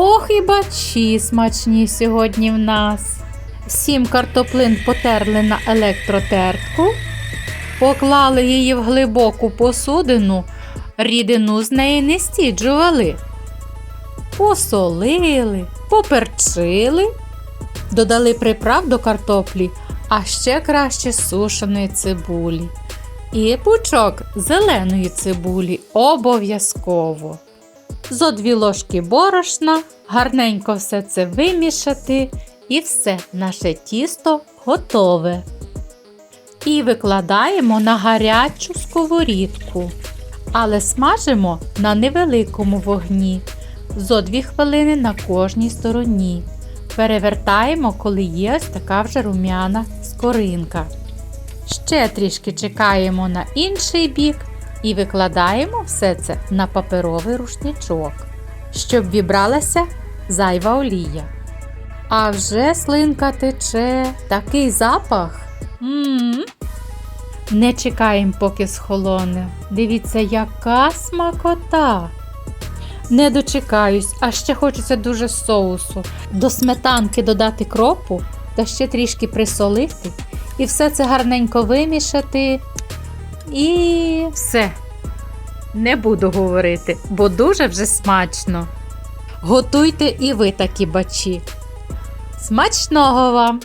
Ох і бачі смачні сьогодні в нас. Сім картоплин потерли на електротертку, поклали її в глибоку посудину, рідину з неї не стіджували. Посолили, поперчили, додали приправ до картоплі, а ще краще сушеної цибулі. І пучок зеленої цибулі обов'язково. Зо дві ложки борошна, гарненько все це вимішати, і все, наше тісто готове. І викладаємо на гарячу сковорідку, але смажимо на невеликому вогні, зо 2 хвилини на кожній стороні. Перевертаємо, коли є ось така вже рум'яна скоринка. Ще трішки чекаємо на інший бік і викладаємо все це на паперовий рушничок, щоб вібралася зайва олія. А вже слинка тече, такий запах. м Не чекаємо, поки схолоне. Дивіться, яка смакота. Не дочекаюсь, а ще хочеться дуже соусу. До сметанки додати кропу та ще трішки присолити. І все це гарненько вимішати. І все. Не буду говорити, бо дуже вже смачно. Готуйте і ви такі бачі. Смачного вам!